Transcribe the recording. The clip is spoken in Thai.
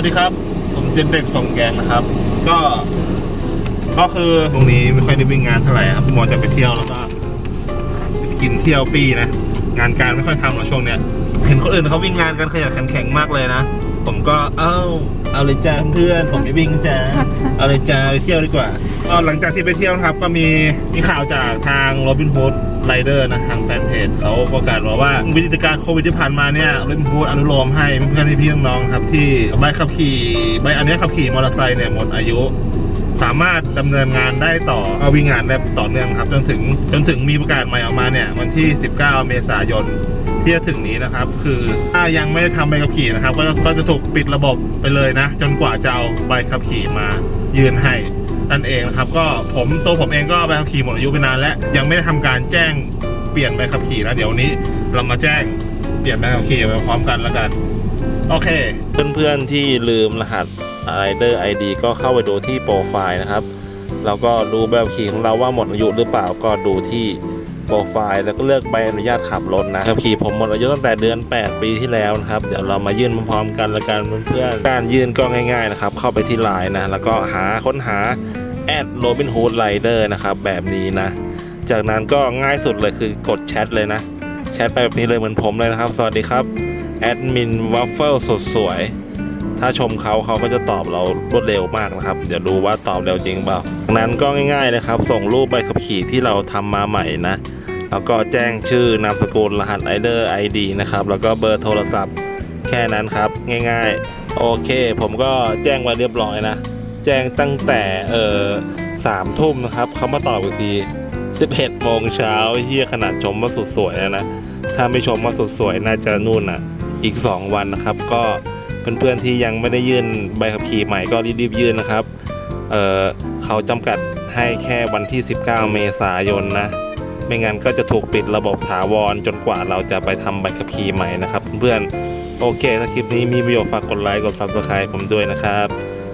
วัสดีครับ ผมเจนเด็กส่งแกงนะครับ ก็ ก็คือตรงนี้ไม่ค่อยได้วิ่งงานเท่าไหร่ครับมอจะไปเที่ยวแล้วก็กินเที่ยวปีนะ งานการไม่ค่อยทำหรอกช่วงเนี้ย เห็นคนอื่นเขาวิ่งงานกันขยันขันแข็งมากเลยนะ ผมก็เอ้าเอาเลยจ้าเพื่อนผมไม่วิ่งจ้าเอาเลยจ้าไปเที่ยวดีกว่า ก็หลังจากที่ไปเที่ยวนะครับ ก็มีมีข่าวจากทางโรบิน o ูดไรเดอร์นะทางแฟนเพจเขาประกาศมาว่าวิกฤตการโควิดที่ผ่านมาเนี่ยโรบิน o ูดอนุโลมให้เพื่อนพี่น้องครับ ที่ใบขับขี่ใบอันนี้ขับขี่มอเตอร์ไซค์เนี่ยหมดอายุสามารถดำเนินงานได้ต่อเอาวิ่งงานได้ต่อเนื่องครับ จนถึงจนถึงมีประกาศใหม่ออกมาเนี่ยวันที่ 19 เมษายนที่จะถึงนี้นะครับ คือถ้ายังไม่ได้ทำใบขับขี่นะครับ ก็จะถูกปิดระบบไปเลยนะ จนกว่าจะเอาใบขับขี่มายืนให้ นั่นเองนะครับ ก็ผมตัวผมเองก็ใบขับขี่หมดอายุไปนานแล้วยังไม่ได้ทำการแจ้งเปลี่ยนใบขับขี่นะเดี๋ยววันนี้เรามาแจ้งเปลี่ยนใบขับขี่ไปพร้อมกันแล้วกันโอเค เพื่อนๆที่ลืมรหัส Rider ID ก็เข้าไปดูที่โปรไฟล์นะครับเราก็ดูแบขับขี่ของเราว่าหมดอายุหรือเปล่าก็ดูที่โปรไฟล์แล้วก็เลือกใบอนุญาตขับรถนะขับขี่ผมหมดอายุตั้งแต่เดือน 8 ปีที่แล้วนะครับเดี๋ยวเรามายื่นพร้อมๆกันละกันเพื่อนๆการยื่นก็ง่าย ๆนะครับ เข้าไปที่ไลน์นะแล้วก็หาค้นหา แอดโรบินฮูดไรเดอร์นะครับแบบนี้นะ จากนั้นก็ง่ายสุดเลยคือกดแชทเลยนะ แชทไปแบบนี้เลยเหมือนผมเลยนะครับ สวัสดีครับแอดมินวัฟเฟิลสดสวย ถ้าชมเขาเขาก็จะตอบเรารวดเร็วมากนะครับ เดี๋ยวดูว่าตอบเร็วจริงเปล่าจากนั้นก็ง่ายๆนะครับ ส่งรูปใบขับขี่ที่เราทำมาใหม่นะ แล้วก็แจ้งชื่อนามสกุลรหัส Rider ID นะครับ แล้วก็เบอร์โทรศัพท์แค่นั้นครับ ง่ายๆ โอเค ผมก็แจ้งไว้เรียบร้อยนะ แจ้งตั้งแต่เออสามทุ่มนะครับเขามาตอบอีกที11โมงเช้าเฮียขนาดชมว่าสุดสวยแล้วนะ ถ้าไม่ชมว่าสุดสวยน่าจะนู่นอะ อีก 2 วันนะครับ ก็เพื่อนๆที่ยังไม่ได้ยื่นใบขับขี่ใหม่ก็รีบๆยื่นนะครับเออเขาจำกัดให้แค่วันที่ 19 เมษายนนะ ไม่งั้นก็จะถูกปิดระบบถาวรจนกว่าเราจะไปทำใบขับขี่ใหม่นะครับ เพื่อนๆโอเคถ้าคลิปนี้มีประโยชน์ฝากกดไลค์กด subscribe ผมด้วยนะครับ